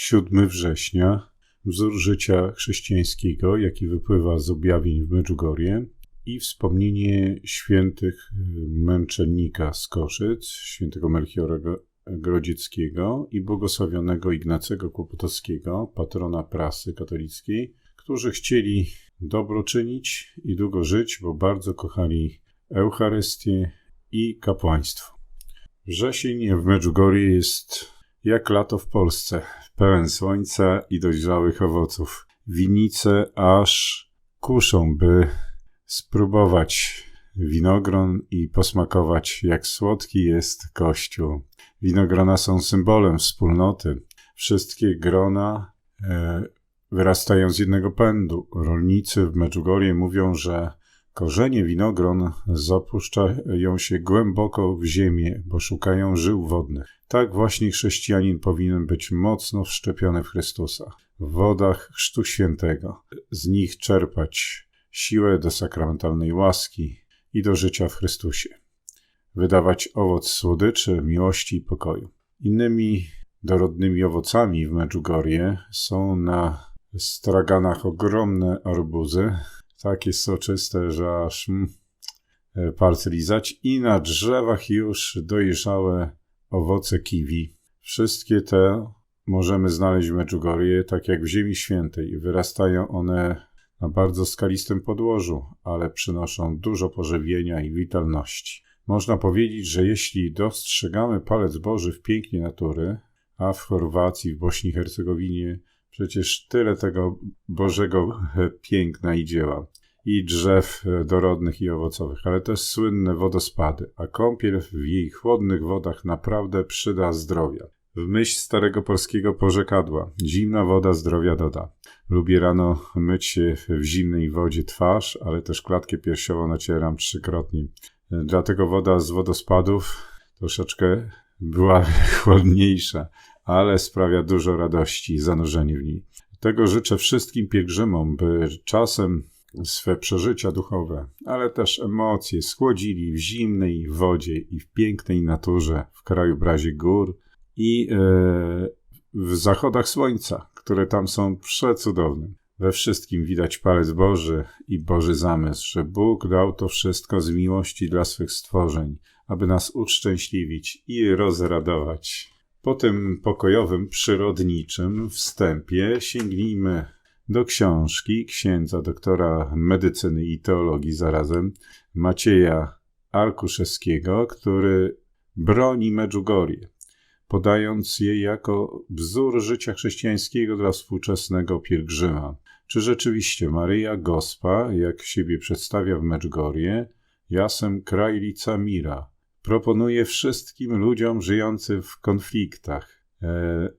7 września, wzór życia chrześcijańskiego, jaki wypływa z objawień w Medjugorje i wspomnienie świętych y, męczennika z Koszyc, świętego Melchiora Grodzieckiego i błogosławionego Ignacego Kłopotowskiego, patrona prasy katolickiej, którzy chcieli dobro czynić i długo żyć, bo bardzo kochali Eucharystię i kapłaństwo. Wrzesień w Medjugorje jest jak lato w Polsce, pełen słońca i dojrzałych owoców. Winice aż kuszą, by spróbować winogron i posmakować, jak słodki jest Kościół. Winogrona są symbolem wspólnoty. Wszystkie grona e, wyrastają z jednego pędu. Rolnicy w Medjugorje mówią, że korzenie winogron zapuszczają się głęboko w ziemię, bo szukają żył wodnych. Tak właśnie chrześcijanin powinien być mocno wszczepiony w Chrystusa, w wodach Chrztu Świętego, z nich czerpać siłę do sakramentalnej łaski i do życia w Chrystusie, wydawać owoc słodyczy, miłości i pokoju. Innymi dorodnymi owocami w Medjugorje są na straganach ogromne arbuzy, takie soczyste, że aż mm, e, palce lizać i na drzewach już dojrzałe owoce kiwi. Wszystkie te możemy znaleźć w Medjugorje, tak jak w Ziemi Świętej. Wyrastają one na bardzo skalistym podłożu, ale przynoszą dużo pożywienia i witalności. Można powiedzieć, że jeśli dostrzegamy palec Boży w pięknie natury, a w Chorwacji, w Bośni i Hercegowinie przecież tyle tego Bożego piękna i dzieła, i drzew dorodnych i owocowych, ale też słynne wodospady, a kąpiel w jej chłodnych wodach naprawdę przyda zdrowia. W myśl starego polskiego porzekadła, zimna woda zdrowia doda. Lubię rano myć się w zimnej wodzie twarz, ale też klatkę piersiową nacieram trzykrotnie. Dlatego woda z wodospadów troszeczkę była chłodniejsza, ale sprawia dużo radości zanurzenie w niej. Tego życzę wszystkim pielgrzymom, by czasem swe przeżycia duchowe, ale też emocje schłodzili w zimnej wodzie i w pięknej naturze, w kraju brazie gór i e, w zachodach słońca, które tam są przecudowne. We wszystkim widać palec Boży i Boży zamysł, że Bóg dał to wszystko z miłości dla swych stworzeń, aby nas uszczęśliwić i rozradować. Po tym pokojowym, przyrodniczym wstępie sięgnijmy do książki księdza doktora medycyny i teologii zarazem Macieja Arkuszewskiego, który broni Medjugorje, podając je jako wzór życia chrześcijańskiego dla współczesnego pielgrzyma. Czy rzeczywiście Maryja Gospa, jak siebie przedstawia w Medjugorje, jasem krajlica mira, proponuje wszystkim ludziom żyjącym w konfliktach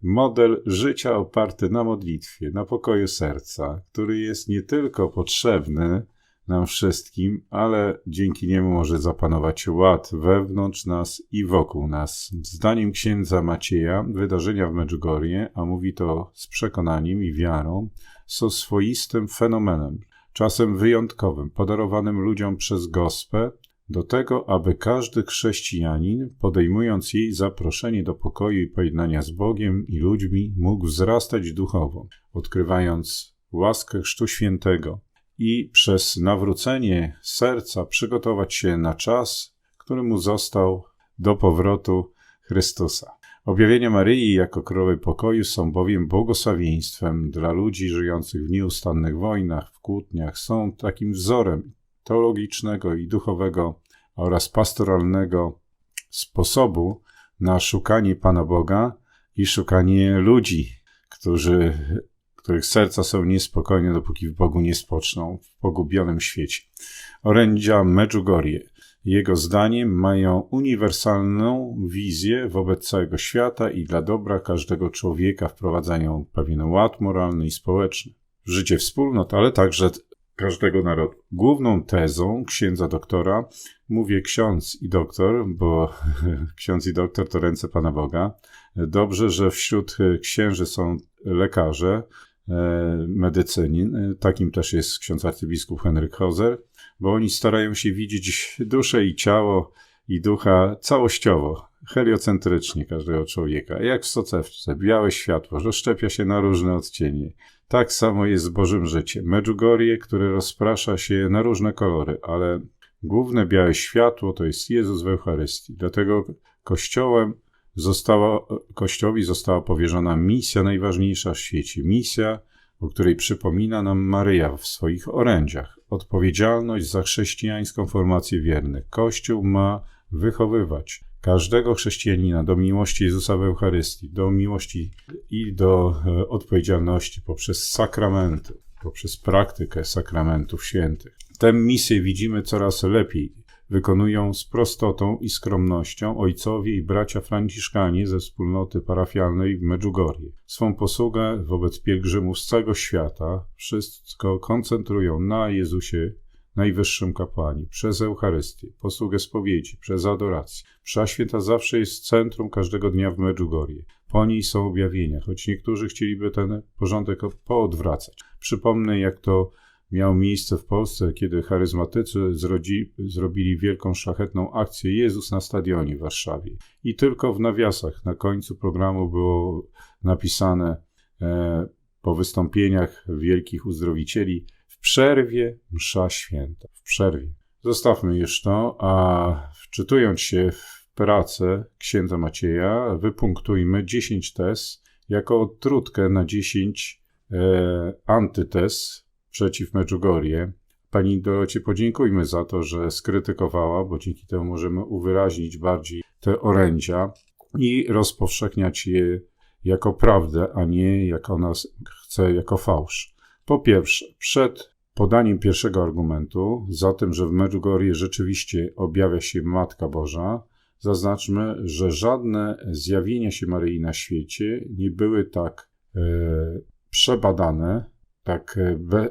model życia oparty na modlitwie, na pokoju serca, który jest nie tylko potrzebny nam wszystkim, ale dzięki niemu może zapanować ład wewnątrz nas i wokół nas. Zdaniem księdza Macieja, wydarzenia w Medjugorje, a mówi to z przekonaniem i wiarą, są swoistym fenomenem, czasem wyjątkowym, podarowanym ludziom przez gospę, do tego, aby każdy chrześcijanin, podejmując jej zaproszenie do pokoju i pojednania z Bogiem i ludźmi, mógł wzrastać duchowo, odkrywając łaskę Chrztu Świętego i przez nawrócenie serca przygotować się na czas, który mu został do powrotu Chrystusa. Objawienia Maryi jako królowej pokoju są bowiem błogosławieństwem dla ludzi żyjących w nieustannych wojnach, w kłótniach, są takim wzorem teologicznego i duchowego oraz pastoralnego sposobu na szukanie Pana Boga i szukanie ludzi, którzy, których serca są niespokojne, dopóki w Bogu nie spoczną, w pogubionym świecie. Orędzia Medjugorje, jego zdaniem, mają uniwersalną wizję wobec całego świata i dla dobra każdego człowieka wprowadzają pewien ład moralny i społeczny życie wspólnot, ale także każdego narodu. Główną tezą księdza doktora, mówię ksiądz i doktor, bo ksiądz i doktor to ręce Pana Boga. Dobrze, że wśród księży są lekarze, e, medycynin. Takim też jest ksiądz arcybiskup Henryk Hozer, bo oni starają się widzieć duszę i ciało i ducha całościowo, heliocentrycznie każdego człowieka. Jak w soczewce, białe światło rozszczepia się na różne odcienie. Tak samo jest z Bożym życiem. Medjugorje, które rozprasza się na różne kolory, ale główne białe światło to jest Jezus w Eucharystii. Dlatego Kościołem została, Kościołowi została powierzona misja najważniejsza w świecie. Misja, o której przypomina nam Maryja w swoich orędziach. Odpowiedzialność za chrześcijańską formację wiernych. Kościół ma wychowywać każdego chrześcijanina do miłości Jezusa w Eucharystii, do miłości i do e, odpowiedzialności poprzez sakramenty, poprzez praktykę sakramentów świętych. Tę misję widzimy coraz lepiej. Wykonują z prostotą i skromnością ojcowie i bracia franciszkanie ze wspólnoty parafialnej w Medjugorje. Swą posługę wobec pielgrzymów z całego świata wszystko koncentrują na Jezusie najwyższym kapłanie, przez Eucharystię, posługę spowiedzi, przez adorację. Msza święta zawsze jest centrum każdego dnia w Medjugorje. Po niej są objawienia, choć niektórzy chcieliby ten porządek poodwracać. Przypomnę, jak to miało miejsce w Polsce, kiedy charyzmatycy zrodzi, zrobili wielką szlachetną akcję Jezus na stadionie w Warszawie. I tylko w nawiasach na końcu programu było napisane e, po wystąpieniach wielkich uzdrowicieli w przerwie msza święta. W przerwie. Zostawmy już to, a wczytując się w pracę księdza Macieja, wypunktujmy 10 tez jako trutkę na 10 e, antytez przeciw Medjugorje. Pani Dorocie podziękujmy za to, że skrytykowała, bo dzięki temu możemy uwyraźnić bardziej te orędzia i rozpowszechniać je jako prawdę, a nie jak ona chce, jako fałsz. Po pierwsze, przed podaniem pierwszego argumentu, za tym, że w Medjugorje rzeczywiście objawia się Matka Boża, zaznaczmy, że żadne zjawienia się Maryi na świecie nie były tak e, przebadane, tak e, be,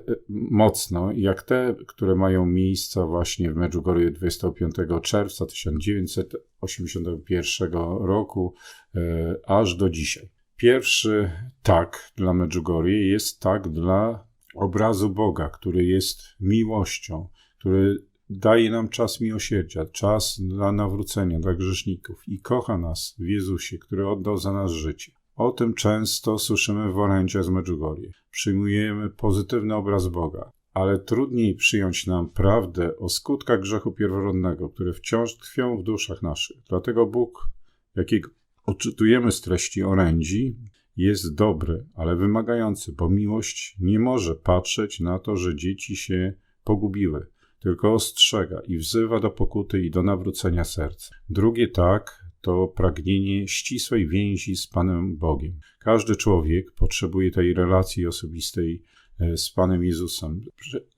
mocno, jak te, które mają miejsce właśnie w Medjugorje 25 czerwca 1981 roku, e, aż do dzisiaj. Pierwszy tak dla Medjugorje jest tak dla obrazu Boga, który jest miłością, który daje nam czas miłosierdzia, czas dla nawrócenia, dla grzeszników i kocha nas w Jezusie, który oddał za nas życie. O tym często słyszymy w orędziach z Medjugorje. Przyjmujemy pozytywny obraz Boga, ale trudniej przyjąć nam prawdę o skutkach grzechu pierworodnego, które wciąż tkwią w duszach naszych. Dlatego Bóg, jakiego odczytujemy z treści orędzi, jest dobry, ale wymagający, bo miłość nie może patrzeć na to, że dzieci się pogubiły, tylko ostrzega i wzywa do pokuty i do nawrócenia serca. Drugie tak to pragnienie ścisłej więzi z Panem Bogiem. Każdy człowiek potrzebuje tej relacji osobistej e, z Panem Jezusem,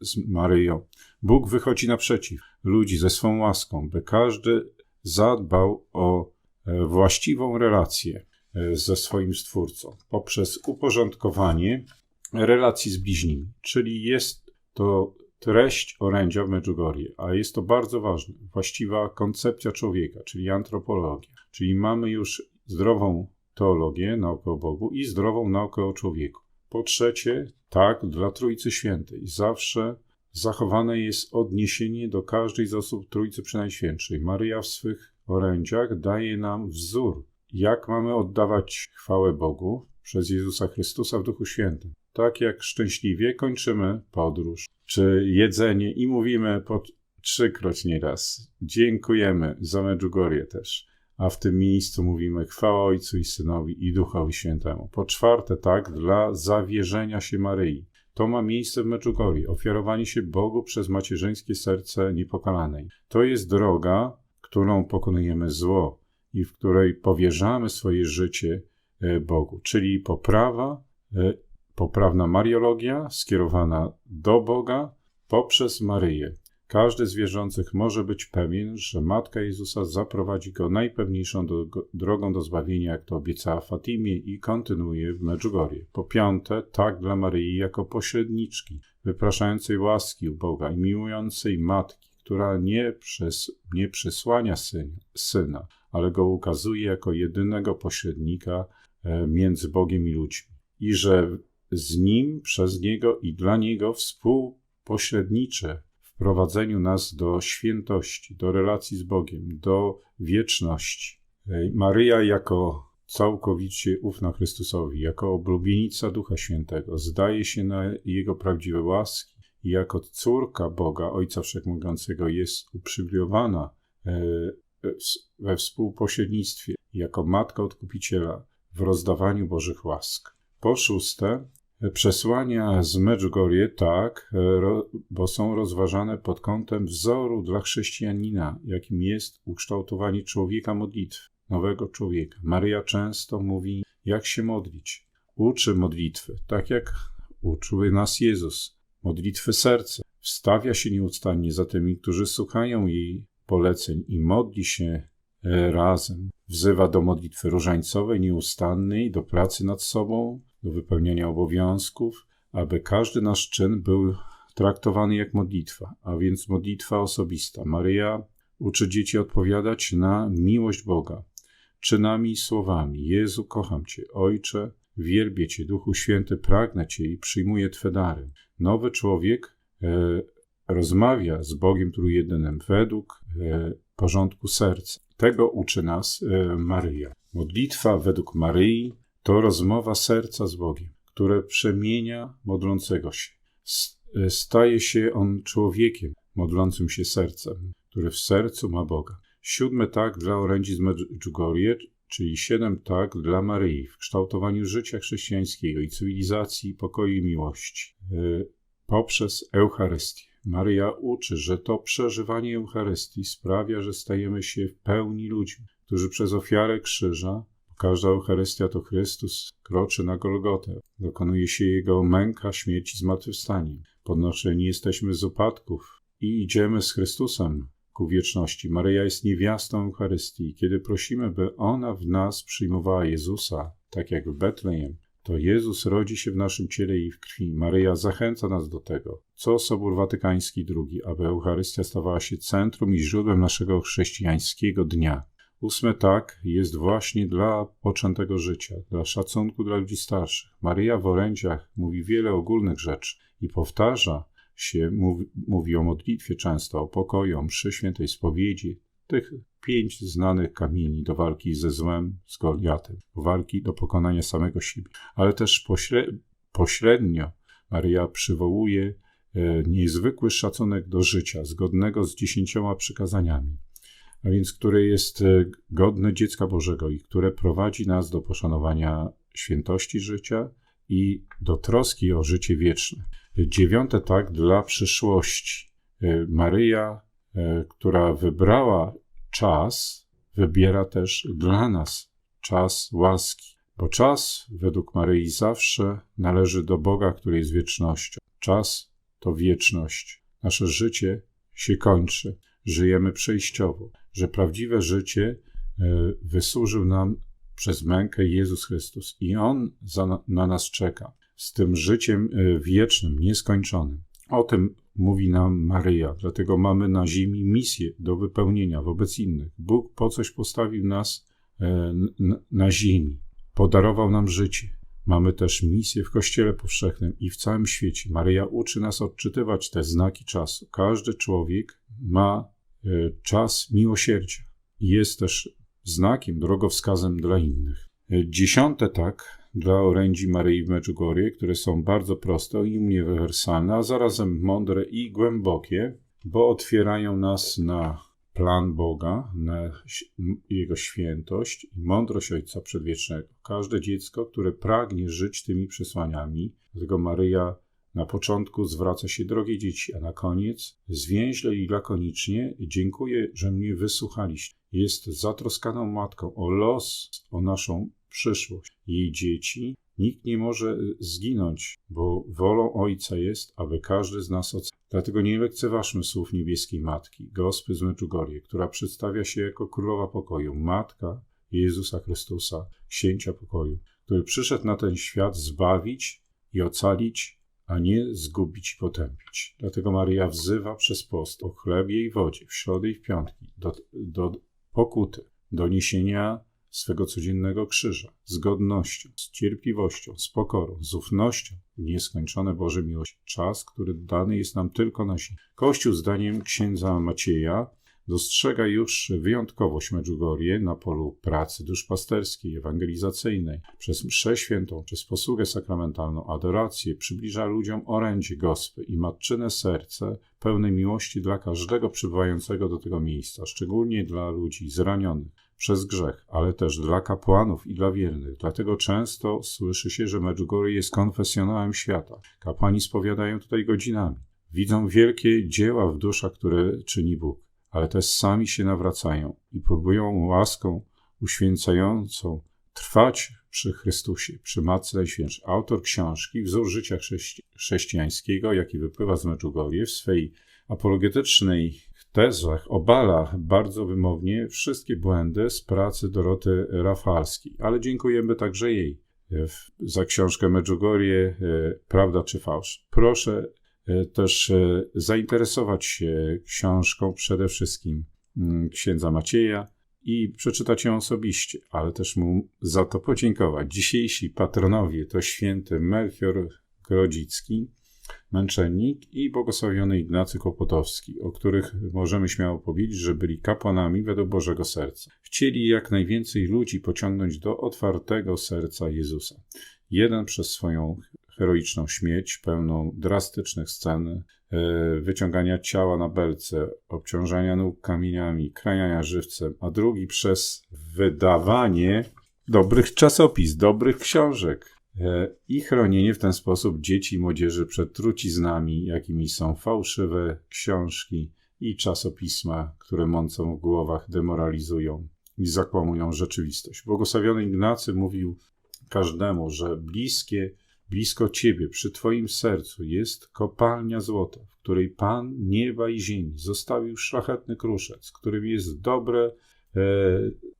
z Maryją. Bóg wychodzi naprzeciw ludzi ze swą łaską, by każdy zadbał o e, właściwą relację ze swoim Stwórcą poprzez uporządkowanie relacji z bliźnimi. Czyli jest to treść orędzia w Medjugorje, a jest to bardzo ważne. Właściwa koncepcja człowieka, czyli antropologia. Czyli mamy już zdrową teologię, naukę o Bogu i zdrową naukę o człowieku. Po trzecie, tak, dla Trójcy Świętej. Zawsze zachowane jest odniesienie do każdej z osób Trójcy Przynajświętszej. Maryja w swych orędziach daje nam wzór jak mamy oddawać chwałę Bogu przez Jezusa Chrystusa w Duchu Świętym. Tak jak szczęśliwie kończymy podróż czy jedzenie i mówimy po trzykroć nieraz. Dziękujemy za Medjugorje też. A w tym miejscu mówimy chwała Ojcu i Synowi i Duchowi Świętemu. Po czwarte, tak, dla zawierzenia się Maryi. To ma miejsce w Medjugorje, ofiarowanie się Bogu przez macierzyńskie serce niepokalanej. To jest droga, którą pokonujemy zło, i w której powierzamy swoje życie e, Bogu, czyli poprawa, e, poprawna mariologia skierowana do Boga poprzez Maryję. Każdy z wierzących może być pewien, że Matka Jezusa zaprowadzi go najpewniejszą do, drogą do zbawienia, jak to obiecała Fatimie i kontynuuje w Medjugorje. Po piąte, tak dla Maryi jako pośredniczki, wypraszającej łaski u Boga i miłującej Matki, która nie, przes, nie przesłania syn, syna, ale go ukazuje jako jedynego pośrednika e, między Bogiem i ludźmi. I że z nim, przez niego i dla niego współpośrednicze w prowadzeniu nas do świętości, do relacji z Bogiem, do wieczności. Maryja jako całkowicie ufna Chrystusowi, jako oblubienica Ducha Świętego, zdaje się na Jego prawdziwe łaski i jako córka Boga, Ojca Wszechmogącego, jest uprzywilejowana e, we współpośrednictwie, jako Matka Odkupiciela w rozdawaniu Bożych łask. Po szóste, przesłania z Medjugorje tak, e, bo są rozważane pod kątem wzoru dla chrześcijanina, jakim jest ukształtowanie człowieka modlitwy nowego człowieka. Maryja często mówi, jak się modlić. Uczy modlitwy, tak jak uczył nas Jezus. Modlitwy serca. Wstawia się nieustannie za tymi, którzy słuchają jej poleceń i modli się e, razem. Wzywa do modlitwy różańcowej, nieustannej, do pracy nad sobą, do wypełniania obowiązków, aby każdy nasz czyn był traktowany jak modlitwa, a więc modlitwa osobista. Maryja uczy dzieci odpowiadać na miłość Boga, czynami i słowami. Jezu, kocham Cię, Ojcze, wielbię Cię, Duchu Święty, pragnę Cię i przyjmuję Twe dary. Nowy człowiek e, rozmawia z Bogiem Trójjedynym według e, porządku serca. Tego uczy nas e, Maryja. Modlitwa według Maryi to rozmowa serca z Bogiem, które przemienia modlącego się. Staje się on człowiekiem modlącym się sercem, który w sercu ma Boga. Siódmy tak dla orędzi z Medjugorje, czyli siedem tak dla Maryi w kształtowaniu życia chrześcijańskiego i cywilizacji, pokoju i miłości e, poprzez Eucharystię. Maryja uczy, że to przeżywanie Eucharystii sprawia, że stajemy się w pełni ludźmi, którzy przez ofiarę krzyża, każda Eucharystia to Chrystus, kroczy na Golgotę, dokonuje się Jego męka, śmierci, zmartwychwstanie. Podnoszeni jesteśmy z upadków i idziemy z Chrystusem ku wieczności. Maryja jest niewiastą Eucharystii. Kiedy prosimy, by ona w nas przyjmowała Jezusa, tak jak w Betlejem, to Jezus rodzi się w naszym ciele i w krwi. Maryja zachęca nas do tego, co Sobór Watykański II, aby Eucharystia stawała się centrum i źródłem naszego chrześcijańskiego dnia. Ósme tak jest właśnie dla poczętego życia, dla szacunku dla ludzi starszych. Maryja w orędziach mówi wiele ogólnych rzeczy i powtarza się, mówi, mówi o modlitwie często, o pokoju, o mszy świętej spowiedzi, tych pięć znanych kamieni do walki ze złem, z Goliatem, walki do pokonania samego siebie. Ale też pośrednio Maria przywołuje e, niezwykły szacunek do życia, zgodnego z dziesięcioma przykazaniami, a więc które jest e, godne dziecka Bożego i które prowadzi nas do poszanowania świętości życia i do troski o życie wieczne. Dziewiąte tak dla przyszłości. E, Maryja, która wybrała czas wybiera też dla nas czas łaski, bo czas według Maryi zawsze należy do Boga, który jest wiecznością. Czas to wieczność. Nasze życie się kończy, żyjemy przejściowo, że prawdziwe życie e, wysłużył nam przez mękę Jezus Chrystus i On za, na nas czeka z tym życiem e, wiecznym, nieskończonym. O tym mówi nam Maryja, dlatego mamy na ziemi misję do wypełnienia wobec innych. Bóg po coś postawił nas e, na ziemi, podarował nam życie. Mamy też misję w Kościele Powszechnym i w całym świecie. Maryja uczy nas odczytywać te znaki czasu. Każdy człowiek ma e, czas miłosierdzia i jest też znakiem, drogowskazem dla innych. Dziesiąte tak, dla orędzi Maryi w Medjugorje, które są bardzo proste i uniwersalne, a zarazem mądre i głębokie, bo otwierają nas na plan Boga, na Jego świętość i mądrość Ojca Przedwiecznego. Każde dziecko, które pragnie żyć tymi przesłaniami, dlatego Maryja na początku zwraca się drogie dzieci, a na koniec zwięźle i lakonicznie dziękuję, że mnie wysłuchaliście. Jest zatroskaną matką o los, o naszą przyszłość. Jej dzieci nikt nie może zginąć, bo wolą Ojca jest, aby każdy z nas ocalił. Dlatego nie lekceważmy słów niebieskiej Matki, Gospy z Medjugorje, która przedstawia się jako Królowa Pokoju, Matka Jezusa Chrystusa, Księcia Pokoju, który przyszedł na ten świat zbawić i ocalić, a nie zgubić i potępić. Dlatego Maryja wzywa przez post o chlebie i wodzie w środę i w piątki do, do pokuty, do niesienia swego codziennego krzyża, z godnością, z cierpliwością, z pokorą, z ufnością, nieskończone Boże miłości. Czas, który dany jest nam tylko na ziemi. Kościół, zdaniem księdza Macieja, dostrzega już wyjątkowość Medjugorje na polu pracy duszpasterskiej, ewangelizacyjnej, przez mszę świętą, przez posługę sakramentalną, adorację, przybliża ludziom orędzie gospy i matczyne serce pełne miłości dla każdego przybywającego do tego miejsca, szczególnie dla ludzi zranionych przez grzech, ale też dla kapłanów i dla wiernych. Dlatego często słyszy się, że Medjugorje jest konfesjonałem świata. Kapłani spowiadają tutaj godzinami. Widzą wielkie dzieła w duszach, które czyni Bóg ale też sami się nawracają i próbują łaską uświęcającą trwać przy Chrystusie, przy Matce Najświętszej. Autor książki Wzór życia chrześci chrześcijańskiego, jaki wypływa z Medjugorje, w swej apologetycznej tezach obala bardzo wymownie wszystkie błędy z pracy Doroty Rafalskiej, ale dziękujemy także jej za książkę Medjugorje Prawda czy Fałsz. Proszę E, też e, zainteresować się książką przede wszystkim mm, księdza Macieja i przeczytać ją osobiście, ale też mu za to podziękować. Dzisiejsi patronowie to święty Melchior Grodzicki, męczennik i błogosławiony Ignacy Kłopotowski, o których możemy śmiało powiedzieć, że byli kapłanami według Bożego Serca. Chcieli jak najwięcej ludzi pociągnąć do otwartego serca Jezusa. Jeden przez swoją heroiczną śmieć, pełną drastycznych scen, e, wyciągania ciała na belce, obciążania nóg kamieniami, krajania żywcem, a drugi przez wydawanie dobrych czasopis, dobrych książek e, i chronienie w ten sposób dzieci i młodzieży przed truciznami, jakimi są fałszywe książki i czasopisma, które mącą w głowach, demoralizują i zakłamują rzeczywistość. Błogosławiony Ignacy mówił każdemu, że bliskie Blisko Ciebie, przy Twoim sercu jest kopalnia złota, w której Pan nieba i ziemi zostawił szlachetny kruszec, którym jest dobre, e,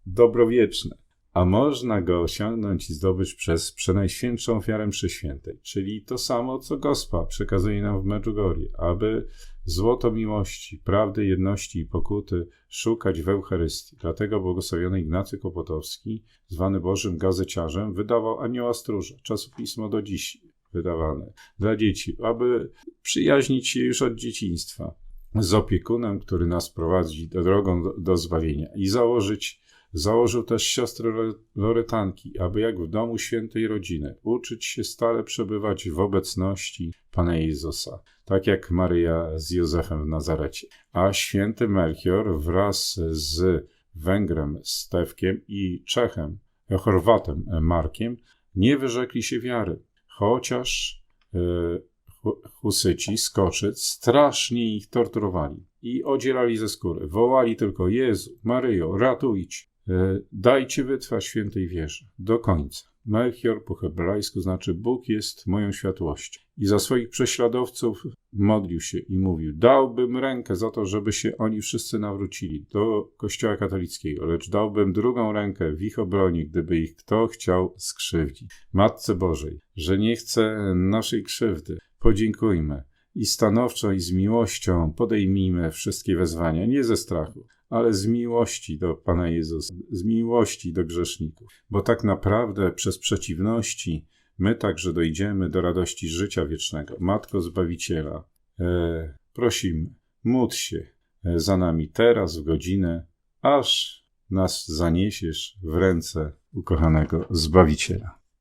dobro wieczne, a można go osiągnąć i zdobyć przez przenajświętszą ofiarę przeświętej, czyli to samo, co Gospa przekazuje nam w Medjugorje, aby złoto miłości, prawdy, jedności i pokuty szukać w Eucharystii. Dlatego błogosławiony Ignacy Kopotowski, zwany Bożym Gazeciarzem, wydawał Anioła Stróża, czasopismo do dziś wydawane dla dzieci, aby przyjaźnić się już od dzieciństwa z opiekunem, który nas prowadzi drogą do, do zbawienia i założyć Założył też siostry Loretanki, aby jak w domu świętej rodziny uczyć się stale przebywać w obecności Pana Jezusa, tak jak Maryja z Józefem w Nazarecie. A święty Melchior wraz z Węgrem Stewkiem i Czechem, Chorwatem Markiem nie wyrzekli się wiary, chociaż yy, Husyci, Skoczyc, strasznie ich torturowali i odzierali ze skóry. Wołali tylko Jezu, Maryjo, ratujcie. E, dajcie wytrwać świętej wierze do końca. Melchior po hebrajsku znaczy Bóg jest moją światłością. I za swoich prześladowców modlił się i mówił: Dałbym rękę za to, żeby się oni wszyscy nawrócili do Kościoła katolickiego, lecz dałbym drugą rękę w ich obronie, gdyby ich kto chciał skrzywdzić. Matce Bożej, że nie chce naszej krzywdy, podziękujmy i stanowczo i z miłością podejmijmy wszystkie wezwania, nie ze strachu, ale z miłości do Pana Jezusa, z miłości do grzeszników, bo tak naprawdę przez przeciwności my także dojdziemy do radości życia wiecznego. Matko Zbawiciela, e, prosimy, módl się e, za nami teraz w godzinę, aż nas zaniesiesz w ręce ukochanego Zbawiciela.